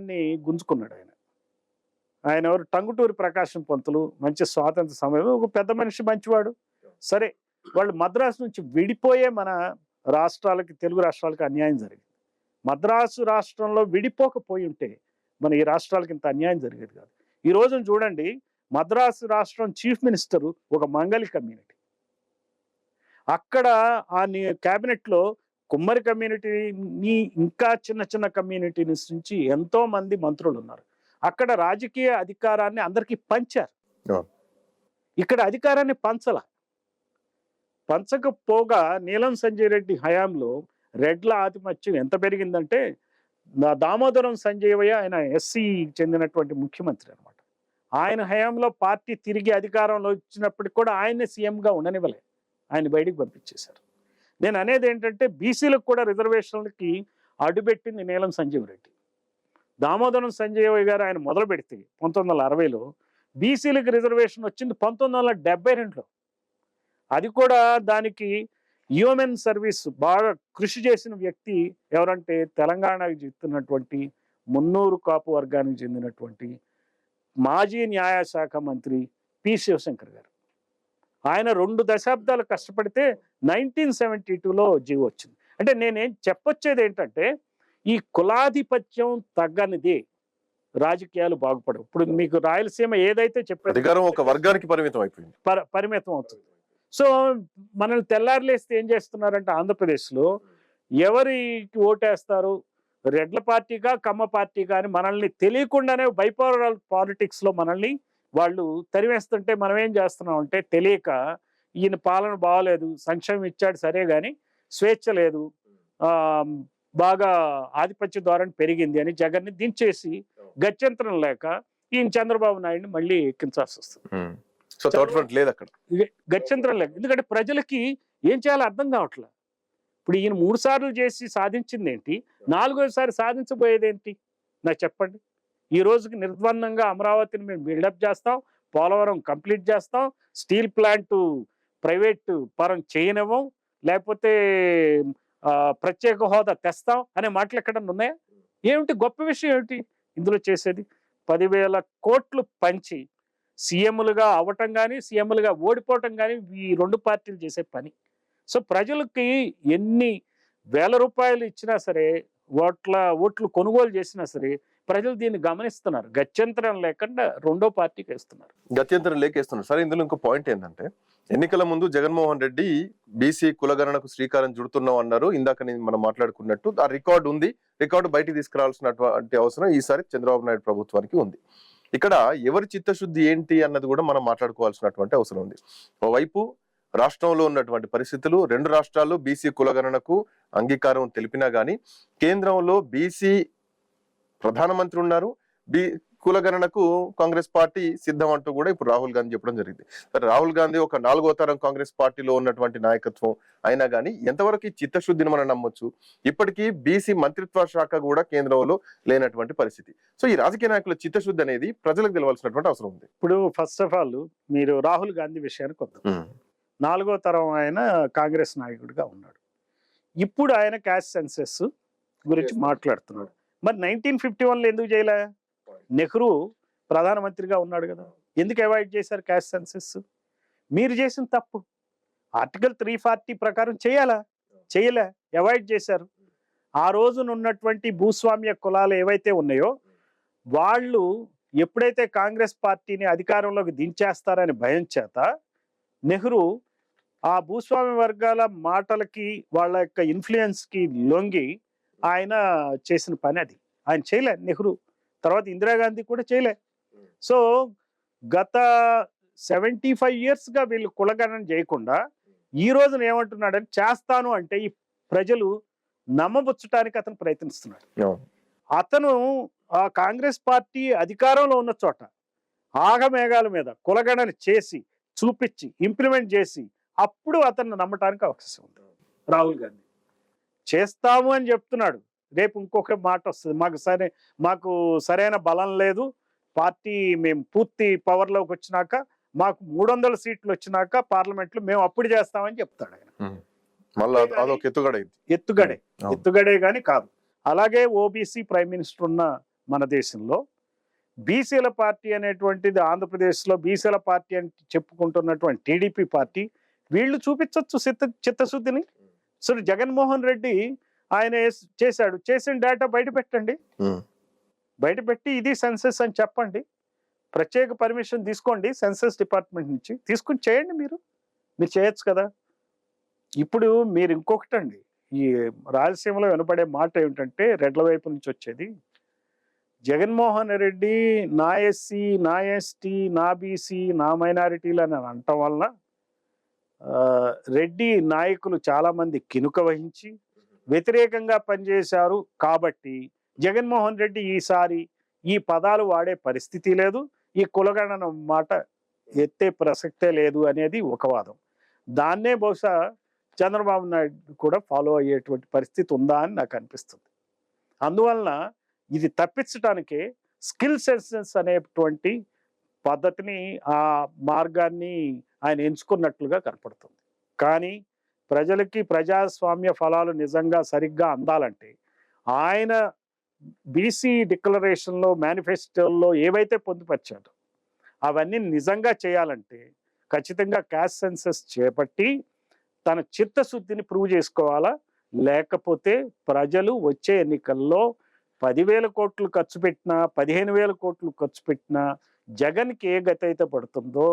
గుంజుకున్నాడు ఆయన. ఆయన ఎవరు? టంగుటూరి ప్రకాశం పంతులు మంచి స్వాతంత్ర సమయంలో ఒక పెద్ద మనిషి మంచివాడు. సరే వాళ్ళు మద్రాసు నుంచి విడిపోయే మన రాష్ట్రాలకి తెలుగు రాష్ట్రాలకి అన్యాయం జరిగింది. మద్రాసు రాష్ట్రంలో విడిపోకపోయి ఉంటే మన ఈ రాష్ట్రాలకి ఇంత అన్యాయం జరిగేది కాదు. ఈ రోజున చూడండి మద్రాసు రాష్ట్రం చీఫ్ మినిస్టరు ఒక మంగళి కమ్యూనిటీ. అక్కడ ఆ క్యాబినెట్లో కుమ్మరి కమ్యూనిటీని ఇంకా చిన్న చిన్న కమ్యూనిటీస్ నుంచి ఎంతో మంది మంత్రులు ఉన్నారు అక్కడ రాజకీయ అధికారాన్ని అందరికీ పంచారు. ఇక్కడ అధికారాన్ని పంచల. పంచకపోగా నీలం సంజయ్ రెడ్డి హయాంలో రెడ్ల ఆధిపత్యం ఎంత పెరిగిందంటే దామోదరం సంజయ్ ఆయన ఎస్సీ చెందినటువంటి ముఖ్యమంత్రి అన్నమాట. ఆయన హయాంలో పార్టీ తిరిగి అధికారంలో వచ్చినప్పటికి కూడా ఆయన్నే సీఎంగా ఉండనివ్వలే. ఆయన బయటికి పంపించేశారు. నేను అనేది ఏంటంటే బీసీలకు కూడా రిజర్వేషన్లకి అడ్డుపెట్టింది నీలం సంజీవ్ రెడ్డి. దామోదరం సంజయ్ గారు ఆయన మొదలు పెడితే పంతొమ్మిది వందల అరవైలో బీసీలకు రిజర్వేషన్ వచ్చింది పంతొమ్మిది వందల డెబ్బై రెండులో. అది కూడా దానికి హ్యూమెన్ సర్వీస్ బాగా కృషి చేసిన వ్యక్తి ఎవరంటే తెలంగాణకు చెప్తున్నటువంటి మున్నూరు కాపు వర్గానికి చెందినటువంటి మాజీ న్యాయశాఖ మంత్రి పి శివశంకర్ గారు. ఆయన రెండు దశాబ్దాలు కష్టపడితే నైన్టీన్ సెవెంటీ టూలో జీవో వచ్చింది. అంటే నేనేం చెప్పొచ్చేది ఏంటంటే ఈ కులాధిపత్యం తగ్గనిది రాజకీయాలు బాగుపడవు. ఇప్పుడు మీకు రాయలసీమ ఏదైతే చెప్పారు ఒక వర్గానికి పరిమితం అయిపోయింది. పర- పరిమితం అవుతుంది. సో మనల్ని తెల్లారులేస్తే ఏం చేస్తున్నారంటే ఆంధ్రప్రదేశ్లో ఎవరికి ఓటేస్తారు? రెడ్ల పార్టీగా కమ్మ పార్టీగా అని మనల్ని తెలియకుండానే బైపవరల్ పాలిటిక్స్లో మనల్ని వాళ్ళు తరివేస్తుంటే మనం ఏం చేస్తున్నాం అంటే తెలియక ఈయన పాలన బాగలేదు సంక్షేమం ఇచ్చాడు సరే కానీ స్వేచ్ఛ లేదు ఆ, బాగా ఆధిపత్య ధోరణి పెరిగింది అని జగన్ని దించేసి గత్యంతరం లేక ఈయన చంద్రబాబు నాయుడిని మళ్ళీ ఎక్కించాల్సి వస్తుంది. లేదు అక్కడ. గత్యంతరం లేదు. ఎందుకంటే ప్రజలకి ఏం చేయాలో అర్థం కావట్లే. ఇప్పుడు ఈయన మూడు సార్లు చేసి సాధించింది ఏంటి నాలుగోసారి సాధించబోయేది ఏంటి నాకు చెప్పండి. ఈ రోజుకి నిర్ద్వందంగా అమరావతిని మేము బిల్డప్ చేస్తాం పోలవరం కంప్లీట్ చేస్తాం స్టీల్ ప్లాంట్ ప్రైవేట్ పరం చేయనివ్వం లేకపోతే ప్రత్యేక హోదా తెస్తాం అనే మాటలు ఎక్కడన్నా ఉన్నాయా? ఏమిటి? గొప్ప విషయం ఏమిటి? ఇందులో చేసేది పదివేల కోట్లు పంచి సీఎంలుగా అవ్వటం కానీ సీఎంలుగా ఓడిపోవటం కానీ ఈ రెండు పార్టీలు చేసే పని. సో ప్రజలకి ఎన్ని వేల రూపాయలు ఇచ్చినా సరే ఓట్ల ఓట్లు కొనుగోలు చేసినా సరే ప్రజలు దీన్ని గమనిస్తున్నారు. గత్యంతరం లేకుండా రెండో పార్టీకి వేస్తున్నారు గత్యంతరం లేకేస్తున్నారు. సరే ఇందులో ఇంకో పాయింట్ ఏంటంటే ఎన్నికల ముందు జగన్మోహన్ రెడ్డి బీసీ కులగణనకు శ్రీకారం చుడుతున్నాం అన్నారు. ఇందాక నేను మనం మాట్లాడుకున్నట్టు ఆ రికార్డు ఉంది. రికార్డు బయటికి తీసుకురావాల్సినటువంటి అవసరం ఈసారి చంద్రబాబు నాయుడు ప్రభుత్వానికి ఉంది. ఇక్కడ ఎవరి చిత్తశుద్ధి ఏంటి అన్నది కూడా మనం మాట్లాడుకోవాల్సినటువంటి అవసరం ఉంది. ఓవైపు రాష్ట్రంలో ఉన్నటువంటి పరిస్థితులు రెండు రాష్ట్రాల్లో బీసీ కులగణనకు అంగీకారం తెలిపినా గానీ కేంద్రంలో బీసీ ప్రధానమంత్రి ఉన్నారు. బి కులగణనకు కాంగ్రెస్ పార్టీ సిద్ధం అంటూ కూడా ఇప్పుడు రాహుల్ గాంధీ చెప్పడం జరిగింది. సరే రాహుల్ గాంధీ ఒక నాలుగో తరం కాంగ్రెస్ పార్టీలో ఉన్నటువంటి నాయకత్వం అయినా కానీ ఎంతవరకు ఈ చిత్తశుద్ధిని మనం నమ్మొచ్చు? ఇప్పటికీ బీసీ మంత్రిత్వ శాఖ కూడా కేంద్రంలో లేనటువంటి పరిస్థితి. సో ఈ రాజకీయ నాయకుల చిత్తశుద్ధి అనేది ప్రజలకు తెలవాల్సినటువంటి అవసరం ఉంది. ఇప్పుడు ఫస్ట్ ఆఫ్ ఆల్ మీరు రాహుల్ గాంధీ విషయానికి వద్దాం. నాలుగో తరం ఆయన కాంగ్రెస్ నాయకుడిగా ఉన్నాడు. ఇప్పుడు ఆయన క్యాష్ సెన్సెస్ గురించి మాట్లాడుతున్నాడు. మరి నైన్టీన్ ఫిఫ్టీ వన్లో ఎందుకు చేయలే? నెహ్రూ ప్రధానమంత్రిగా ఉన్నాడు కదా. ఎందుకు అవాయిడ్ చేశారు క్యాష్ సెన్సెస్? మీరు చేసిన తప్పు. ఆర్టికల్ త్రీ ఫార్టీ ప్రకారం చేయాలా? చేయలే. అవాయిడ్ చేశారు. ఆ రోజున ఉన్నటువంటి భూస్వామ్య కులాలు ఏవైతే ఉన్నాయో వాళ్ళు ఎప్పుడైతే కాంగ్రెస్ పార్టీని అధికారంలోకి దించేస్తారని భయం చేత నెహ్రూ ఆ భూస్వామ్య వర్గాల మాటలకి వాళ్ళ యొక్క ఇన్ఫ్లుయెన్స్కి లొంగి ఆయన చేసిన పని అది. ఆయన చేయలే నెహ్రూ. తర్వాత ఇందిరాగాంధీ కూడా చేయలే. సో గత సెవెంటీ ఫైవ్ ఇయర్స్గా వీళ్ళు కులగణన చేయకుండా ఈ రోజున ఏమంటున్నాడని చేస్తాను అంటే ఈ ప్రజలు నమ్మబుచ్చటానికి అతను ప్రయత్నిస్తున్నాడు. అతను ఆ కాంగ్రెస్ పార్టీ అధికారంలో ఉన్న చోట ఆగమేఘాల మీద కులగణన చేసి చూపించి ఇంప్లిమెంట్ చేసి అప్పుడు అతన్ని నమ్మటానికి అవకాశం ఉంది. రాహుల్ గాంధీ. చేస్తాము అని చెప్తున్నాడు. రేపు ఇంకొక మాట వస్తుంది. మాకు సరే మాకు సరైన బలం లేదు. పార్టీ మేము పూర్తి పవర్లోకి వచ్చినాక మాకు మూడు వందల సీట్లు వచ్చినాక పార్లమెంట్లో మేము అప్పుడు చేస్తామని చెప్తాడు ఆయన. ఎత్తుగడ ఎత్తుగడే. ఎత్తుగడే. కానీ కాదు. అలాగే ఓబీసీ ప్రైమ్ మినిస్టర్ ఉన్న మన దేశంలో బీసీల పార్టీ అనేటువంటిది ఆంధ్రప్రదేశ్లో బీసీల పార్టీ అని చెప్పుకుంటున్నటువంటి టీడీపీ పార్టీ వీళ్ళు చూపించవచ్చు చిత్త చిత్తశుద్ధిని. సో జగన్మోహన్ రెడ్డి ఆయన చేశాడు. చేసిన డేటా బయట పెట్టండి. బయట పెట్టి ఇది సెన్సెస్ అని చెప్పండి. ప్రత్యేక పర్మిషన్ తీసుకోండి సెన్సెస్ డిపార్ట్మెంట్ నుంచి. తీసుకుని చేయండి మీరు. మీరు చేయొచ్చు కదా. ఇప్పుడు మీరు ఇంకొకటండి. ఈ రాయలసీమలో వినపడే మాట ఏమిటంటే రెడ్ల వైపు నుంచి వచ్చేది. జగన్మోహన్ రెడ్డి నా ఎస్సీ నా ఎస్టీ నా బీసీ నా మైనారిటీలు అని అనటం వలన ఆ, రెడ్డి నాయకులు చాలామంది కినుక వహించి వ్యతిరేకంగా పనిచేశారు కాబట్టి జగన్మోహన్ రెడ్డి ఈసారి ఈ పదాలు వాడే పరిస్థితి లేదు ఈ కులగణన మాట ఎత్తే ప్రసక్తే లేదు అనేది ఒక వాదం. దాన్నే బహుశా చంద్రబాబు నాయుడు కూడా ఫాలో అయ్యేటువంటి పరిస్థితి ఉందా అని నాకు అనిపిస్తుంది. అందువలన ఇది తప్పించడానికే స్కిల్ సెన్సెన్స్ అనేటువంటి పద్ధతిని ఆ మార్గాన్ని ఆయన ఎంచుకున్నట్లుగా కనపడుతుంది. కానీ ప్రజలకి ప్రజాస్వామ్య ఫలాలు నిజంగా సరిగ్గా అందాలంటే ఆయన బీసీ డిక్లరేషన్లో మేనిఫెస్టోల్లో ఏవైతే పొందుపరిచాడో అవన్నీ నిజంగా చేయాలంటే ఖచ్చితంగా క్యాష్ సెన్సెస్ చేపట్టి తన చిత్తశుద్ధిని ప్రూవ్ చేసుకోవాలా? లేకపోతే ప్రజలు వచ్చే ఎన్నికల్లో పదివేల కోట్లు ఖర్చు పెట్టినా పదిహేను వేల కోట్లు ఖర్చు పెట్టినా జగన్కి ఏ గతి అయితే పడుతుందో